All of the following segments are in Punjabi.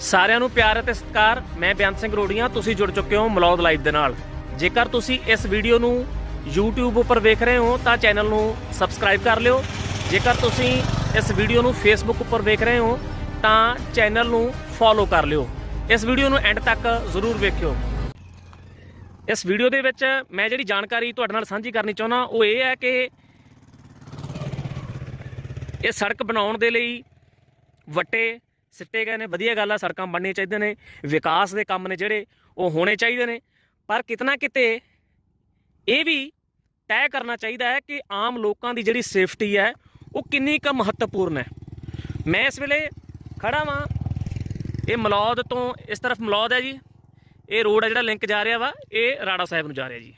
ਸਾਰਿਆਂ ਨੂੰ ਪਿਆਰ ਅਤੇ ਸਤਿਕਾਰ, ਮੈਂ ਬੇਅੰਤ ਸਿੰਘ ਰੋੜੀਆਂ, ਤੁਸੀਂ ਜੁੜ ਚੁੱਕੇ ਹੋ ਮਲੌਦ ਲਾਈਵ ਦੇ ਨਾਲ। ਜੇਕਰ ਤੁਸੀਂ ਇਸ ਵੀਡੀਓ ਨੂੰ YouTube ਉੱਪਰ ਵੇਖ ਰਹੇ ਹੋ, ਤਾਂ ਚੈਨਲ ਨੂੰ ਸਬਸਕ੍ਰਾਈਬ ਕਰ ਲਿਓ। ਜੇਕਰ ਤੁਸੀਂ ਇਸ ਵੀਡੀਓ ਨੂੰ Facebook ਉੱਪਰ ਵੇਖ ਰਹੇ ਹੋ, ਤਾਂ ਚੈਨਲ ਨੂੰ ਫੋਲੋ ਕਰ ਲਿਓ। ਇਸ ਵੀਡੀਓ ਨੂੰ ਐਂਡ ਤੱਕ ਜ਼ਰੂਰ ਵੇਖਿਓ। ਇਸ ਵੀਡੀਓ ਦੇ ਵਿੱਚ ਮੈਂ ਜਿਹੜੀ ਜਾਣਕਾਰੀ ਤੁਹਾਡੇ ਨਾਲ ਸਾਂਝੀ ਕਰਨੀ ਚਾਹੁੰਦਾ, ਉਹ ਇਹ ਹੈ ਕਿ ਇਹ ਸੜਕ ਬਣਾਉਣ ਦੇ ਲਈ ਵੱਟੇ ਸਿੱਟੇ ਗਏ ਨੇ, ਵਧੀਆ ਗੱਲ ਆ, ਸੜਕਾਂ ਬਣਨੀਆਂ ਚਾਹੀਦੀਆਂ ਨੇ, ਵਿਕਾਸ ਦੇ ਕੰਮ ਨੇ ਜਿਹੜੇ, ਉਹ ਹੋਣੇ ਚਾਹੀਦੇ ਨੇ। ਪਰ ਕਿਤਨਾ ਕਿਤੇ ਇਹ ਵੀ ਤੈਅ ਕਰਨਾ ਚਾਹੀਦਾ ਹੈ ਕਿ ਆਮ ਲੋਕਾਂ ਦੀ ਜਿਹੜੀ ਸੇਫਟੀ ਹੈ, ਉਹ ਕਿੰਨੀ ਕੁ ਮਹੱਤਵਪੂਰਨ ਹੈ। ਮੈਂ ਇਸ ਵੇਲੇ ਖੜਾ ਵਾਂ। ਇਹ ਮਲੌਦ ਤੋਂ ਇਸ ਤਰਫ ਮਲੌਦ ਹੈ ਜੀ। ਇਹ ਰੋਡ ਹੈ ਜਿਹੜਾ ਲਿੰਕ ਜਾ ਰਿਹਾ ਵਾ, ਇਹ ਰਾੜਾ ਸਾਹਿਬ ਨੂੰ ਜਾ ਰਿਹਾ ਜੀ।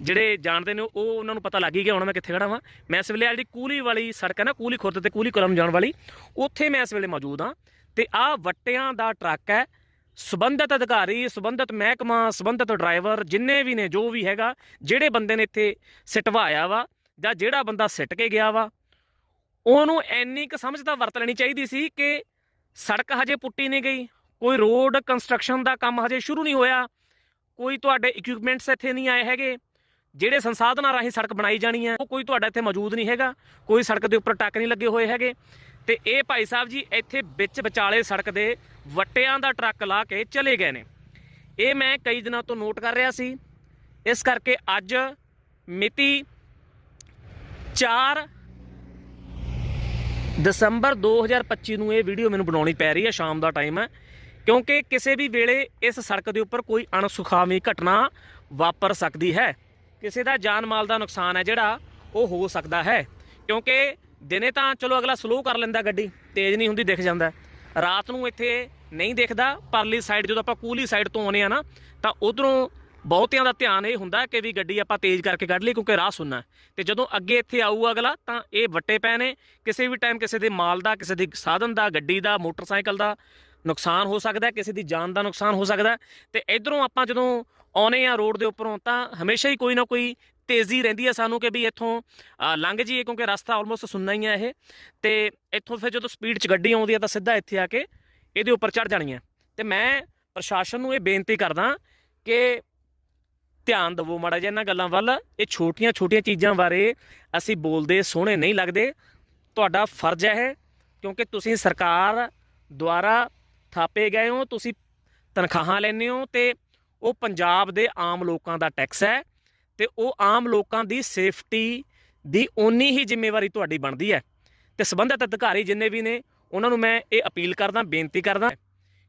ਜਿਹੜੇ ਜਾਣਦੇ ਨੇ, ਉਹ ਉਹਨਾਂ ਨੂੰ ਪਤਾ ਲੱਗ ਹੀ ਗਿਆ, ਹੁਣ ਮੈਂ ਕਿੱਥੇ ਖੜਾ ਵਾਂ। ਮੈਂ ਇਸ ਵੇਲੇ ਜਿਹੜੀ ਕੂਲੀ ਵਾਲੀ ਸੜਕ ਹੈ ਨਾ, ਕੂਲੀ ਖੁਰਦ ਤੇ ਕੂਲੀ ਕਲਮ ਜਾਣ ਵਾਲੀ, ਉੱਥੇ ਮੈਂ ਇਸ ਵੇਲੇ ਮੌਜੂਦ ਹਾਂ। ਤੇ ਆਹ ਵੱਟਿਆਂ ਦਾ ਟਰੱਕ ਹੈ। ਸਬੰਧਤ ਅਧਿਕਾਰੀ, ਸਬੰਧਤ ਮਹਿਕਮਾ, ਸਬੰਧਤ ਡਰਾਈਵਰ ਜਿੰਨੇ ਵੀ ਨੇ, ਜੋ ਵੀ ਹੈਗਾ, ਜਿਹੜੇ ਬੰਦੇ ਨੇ ਇੱਥੇ ਸਿਟਵਾਇਆ ਵਾ ਜਾਂ ਜਿਹੜਾ ਬੰਦਾ ਸਿੱਟ ਕੇ ਗਿਆ ਵਾ, ਉਹਨੂੰ ਇੰਨੀ ਕੁ ਸਮਝ ਤਾਂ ਵਰਤ ਲੈਣੀ ਚਾਹੀਦੀ ਸੀ ਕਿ ਸੜਕ ਹਜੇ ਪੁੱਟੀ ਨਹੀਂ ਗਈ, ਕੋਈ ਰੋਡ ਕੰਸਟਰਕਸ਼ਨ ਦਾ ਕੰਮ ਹਜੇ ਸ਼ੁਰੂ ਨਹੀਂ ਹੋਇਆ, ਕੋਈ ਤੁਹਾਡੇ ਇਕਵਿਪਮੈਂਟਸ ਇੱਥੇ ਨਹੀਂ ਆਏ ਹੈਗੇ, ਜਿਹੜੇ ਸੰਸਾਧਨਾਂ ਰਾਹੀਂ ਸੜਕ ਬਣਾਈ ਜਾਣੀ ਹੈ, ਉਹ ਕੋਈ ਤੁਹਾਡਾ ਇੱਥੇ ਮੌਜੂਦ ਨਹੀਂ ਹੈਗਾ, ਕੋਈ ਸੜਕ ਦੇ ਉੱਪਰ ਟੱਕ ਨਹੀਂ ਲੱਗੇ ਹੋਏ ਹੈਗੇ। ਤੇ ਇਹ ਭਾਈ ਸਾਹਿਬ ਜੀ ਇੱਥੇ ਵਿੱਚ ਵਿਚਾਲੇ ਸੜਕ ਦੇ ਵੱਟਿਆਂ ਦਾ ਟਰੱਕ ਲਾ ਕੇ ਚਲੇ ਗਏ ਨੇ। ਇਹ ਮੈਂ ਕਈ ਦਿਨਾਂ ਤੋਂ ਨੋਟ ਕਰ ਰਿਹਾ ਸੀ। ਇਸ ਕਰਕੇ ਅੱਜ ਮਿਤੀ 4 ਦਸੰਬਰ 2025 ਨੂੰ ਇਹ ਵੀਡੀਓ ਮੈਨੂੰ ਬਣਾਉਣੀ ਪੈ ਰਹੀ ਹੈ, ਸ਼ਾਮ ਦਾ ਟਾਈਮ ਹੈ। ਕਿਉਂਕਿ ਕਿਸੇ ਵੀ ਵੇਲੇ ਇਸ ਸੜਕ ਦੇ ਉੱਪਰ ਕੋਈ ਅਣਸੁਖਾਵੀ ਘਟਨਾ ਵਾਪਰ ਸਕਦੀ ਹੈ। ਕਿਸੇ ਦਾ ਜਾਨ ਮਾਲ ਦਾ ਨੁਕਸਾਨ ਹੈ ਜਿਹੜਾ ਉਹ ਹੋ ਸਕਦਾ ਹੈ। ਕਿਉਂਕਿ ਦਿਨੇ ਤਾਂ ਚਲੋ ਅਗਲਾ ਸਲੋ ਕਰ ਲੈਂਦਾ ਗੱਡੀ, ਤੇਜ਼ ਨਹੀਂ ਹੁੰਦੀ ਦਿਖ ਜਾਂਦਾ। ਰਾਤ ਨੂੰ ਇੱਥੇ ਨਹੀਂ ਦਿਖਦਾ, ਪਰਲੀ ਸਾਈਡ ਜਦੋਂ ਆਪਾਂ ਕੂਲੀ ਸਾਈਡ ਤੋਂ ਆਉਨੇ ਆ ਨਾ, ਤਾਂ ਉਧਰੋਂ ਬਹੁਤਿਆਂ ਦਾ ਧਿਆਨ ਇਹ ਹੁੰਦਾ ਕਿ ਵੀ ਗੱਡੀ ਆਪਾਂ ਤੇਜ਼ ਕਰਕੇ ਕੱਢ ਲਈ ਕਿਉਂਕਿ ਰਾਹ ਸੁਣਨਾ ਤੇ ਜਦੋਂ ਅੱਗੇ ਇੱਥੇ ਆਊ ਅਗਲਾ, ਤਾਂ ਇਹ ਵੱਟੇ ਪੈ ਨੇ, ਕਿਸੇ ਵੀ ਟਾਈਮ ਕਿਸੇ ਦੇ ਮਾਲ ਦਾ, ਕਿਸੇ ਦੇ ਸਾਧਨ ਦਾ, ਗੱਡੀ ਦਾ, ਮੋਟਰਸਾਈਕਲ ਦਾ ਨੁਕਸਾਨ ਹੋ ਸਕਦਾ ਕਿਸੇ ਦੀ ਜਾਨ ਦਾ ਨੁਕਸਾਨ ਹੋ ਸਕਦਾ ਹੈ। ਤੇ ਇਧਰੋਂ ਆਪਾਂ ਜਦੋਂ ਆਉਨੇ ਆ ਰੋਡ ਦੇ ਉੱਪਰੋਂ, ਤਾਂ ਹਮੇਸ਼ਾ ਹੀ ਕੋਈ ਨਾ ਕੋਈ ਤੇਜ਼ੀ ਰਹਿੰਦੀ ਹੈ ਸਾਨੂੰ ਕਿ ਵੀ ਇੱਥੋਂ ਲੰਘ ਜਾਈਏ ਕਿਉਂਕਿ ਰਸਤਾ ਆਲਮੋਸਟ ਸੁੰਨਾ ਹੀ ਹੈ ਇਹ। ਤੇ ਇੱਥੋਂ ਫਿਰ ਜਦੋਂ ਸਪੀਡ 'ਚ ਗੱਡੀ ਆਉਂਦੀ ਹੈ ਤਾਂ ਸਿੱਧਾ ਇੱਥੇ ਆ ਕੇ ਇਹਦੇ ਉੱਪਰ ਚੜ ਜਾਣੀ ਹੈ। ਤੇ ਮੈਂ ਪ੍ਰਸ਼ਾਸਨ ਨੂੰ ਇਹ ਬੇਨਤੀ ਕਰਦਾ ਕਿ ਧਿਆਨ ਦਿਵੋ ਮਾੜਾ ਜਿਹਾ ਇਹਨਾਂ ਗੱਲਾਂ ਵੱਲ। ਇਹ ਛੋਟੀਆਂ ਛੋਟੀਆਂ ਚੀਜ਼ਾਂ ਬਾਰੇ ਅਸੀਂ ਬੋਲਦੇ, ਸੋਹਣੇ ਨਹੀਂ ਲੱਗਦੇ। ਤੁਹਾਡਾ ਫਰਜ਼ ਹੈ ਕਿਉਂਕਿ ਤੁਸੀਂ ਸਰਕਾਰ ਦੁਆਰਾ ਥਾਪੇ ਗਏ ਹੋ, ਤੁਸੀਂ ਤਨਖਾਹਾਂ ਲੈਂਦੇ ਹੋ ਤੇ ਉਹ ਪੰਜਾਬ ਦੇ ਆਮ ਲੋਕਾਂ ਦਾ ਟੈਕਸ ਹੈ। ਤੇ ਉਹ ਆਮ ਲੋਕਾਂ ਦੀ ਸੇਫਟੀ ਦੀ ਓਨੀ ਹੀ ਜ਼ਿੰਮੇਵਾਰੀ ਤੁਹਾਡੀ ਬਣਦੀ ਹੈ। ਤੇ ਸੰਬੰਧਿਤ ਅਧਿਕਾਰੀ ਜਿੰਨੇ ਵੀ ਨੇ ਉਹਨਾਂ ਨੂੰ ਮੈਂ ਇਹ ਅਪੀਲ ਕਰਦਾ ਬੇਨਤੀ ਕਰਦਾ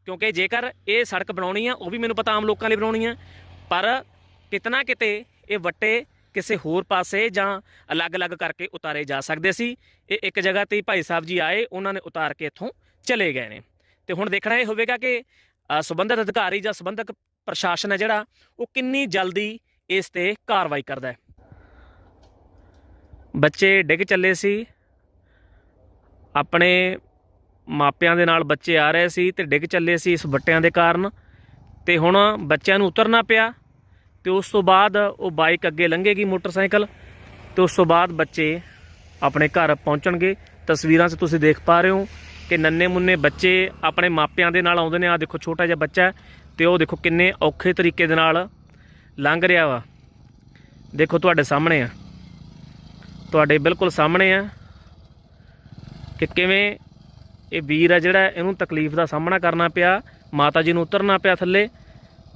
ਕਿਉਂਕਿ ਜੇਕਰ ਇਹ ਸੜਕ ਬਣਾਉਣੀ ਆ ਉਹ ਵੀ ਮੈਨੂੰ ਪਤਾ ਆਮ ਲੋਕਾਂ ਲਈ ਬਣਾਉਣੀ ਆ ਪਰ ਕਿਤਨਾ ਕਿਤੇ ਇਹ ਵੱਟੇ ਕਿਸੇ ਹੋਰ ਪਾਸੇ ਜਾਂ ਅਲੱਗ-ਅਲੱਗ ਕਰਕੇ ਉਤਾਰੇ ਜਾ ਸਕਦੇ ਸੀ। ਇਹ ਇੱਕ ਜਗ੍ਹਾ ਤੇ ਭਾਈ ਸਾਹਿਬ ਜੀ ਆਏ ਉਹਨਾਂ ਨੇ ਉਤਾਰ ਕੇ ਇੱਥੋਂ ਚਲੇ ਗਏ ਨੇ। ਤੇ ਹੁਣ ਦੇਖਣਾ ਇਹ ਹੋਵੇਗਾ ਕਿ ਅ, ਸੰਬੰਧਿਤ ਅਧਿਕਾਰੀ ਜਾਂ ਸੰਬੰਧਕ ਪ੍ਰਸ਼ਾਸਨ ਹੈ ਜਿਹੜਾ ਉਹ ਕਿੰਨੀ ਜਲਦੀ ਇਸ ਤੇ ਕਾਰਵਾਈ ਕਰਦਾ ਹੈ। ਬੱਚੇ ਡਿੱਗ ਚੱਲੇ ਸੀ। ਆਪਣੇ ਮਾਪਿਆਂ ਦੇ ਨਾਲ ਬੱਚੇ ਆ ਰਹੇ ਸੀ ਤੇ ਡਿੱਗ ਚੱਲੇ ਸੀ ਇਸ ਵੱਟਿਆਂ ਦੇ ਕਾਰਨ। ਤੇ ਹੁਣ ਬੱਚਿਆਂ ਨੂੰ ਉਤਰਨਾ ਪਿਆ ਤੇ ਉਸ ਤੋਂ ਬਾਅਦ ਉਹ ਬਾਈਕ ਅੱਗੇ ਲੰਘੇਗੀ ਮੋਟਰਸਾਈਕਲ ਤੇ ਉਸ ਤੋਂ ਬਾਅਦ ਬੱਚੇ ਆਪਣੇ ਘਰ ਪਹੁੰਚਣਗੇ। ਤਸਵੀਰਾਂ 'ਚ ਤੁਸੀਂ ਦੇਖ ਪਾ ਰਹੇ ਹੋ ਕਿ ਨੰਨੇ ਮੁੰਨੇ ਬੱਚੇ ਆਪਣੇ ਮਾਪਿਆਂ ਦੇ ਨਾਲ ਆਉਂਦੇ ਨੇ। ਆ ਦੇਖੋ ਛੋਟਾ ਜਿਹਾ ਬੱਚਾ ਹੈ ਤੇ ਉਹ ਦੇਖੋ ਕਿੰਨੇ ਔਖੇ ਤਰੀਕੇ ਦੇ ਨਾਲ ਲੰਘ ਰਿਹਾ ਵਾ। ਦੇਖੋ ਤੁਹਾਡੇ ਸਾਹਮਣੇ ਆ। ਤੁਹਾਡੇ ਬਿਲਕੁਲ ਸਾਹਮਣੇ ਆ ਕਿ ਕਿਵੇਂ ਇਹ ਵੀਰ ਆ ਜਿਹੜਾ ਇਹਨੂੰ ਤਕਲੀਫ ਦਾ ਸਾਹਮਣਾ ਕਰਨਾ ਪਿਆ, ਮਾਤਾ ਜੀ ਨੂੰ ਉਤਰਨਾ ਪਿਆ ਥੱਲੇ।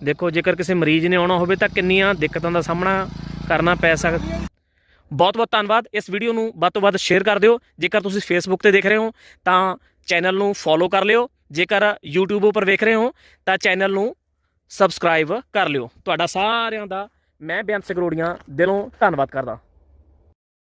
ਦੇਖੋ, ਜੇਕਰ ਕਿਸੇ ਮਰੀਜ਼ ਨੇ ਆਉਣਾ ਹੋਵੇ ਤਾਂ ਕਿੰਨੀਆਂ ਦਿੱਕਤਾਂ ਦਾ ਸਾਹਮਣਾ ਕਰਨਾ ਪੈ ਸਕਦਾ ਬਹੁਤ ਬਹੁਤ ਧੰਨਵਾਦ। ਇਸ ਵੀਡੀਓ ਨੂੰ ਵੱਧ ਤੋਂ ਵੱਧ ਸ਼ੇਅਰ ਕਰ ਦਿਓ। ਜੇਕਰ ਤੁਸੀਂ ਫੇਸਬੁੱਕ ਤੇ ਦੇਖ ਰਹੇ ਹੋ, ਤਾਂ ਚੈਨਲ ਨੂੰ ਫੋਲੋ ਕਰ ਲਿਓ। ਜੇਕਰ YouTube ਉੱਪਰ ਵੇਖ ਰਹੇ ਹੋ, ਤਾਂ ਚੈਨਲ ਨੂੰ ਸਬਸਕ੍ਰਾਈਬ ਕਰ ਲਿਓ। ਤੁਹਾਡਾ ਸਾਰਿਆਂ ਦਾ ਮੈਂ ਬੇਅੰਤ ਸਿੰਘ ਰੋੜੀਆਂ ਦਿਲੋਂ ਧੰਨਵਾਦ ਕਰਦਾ।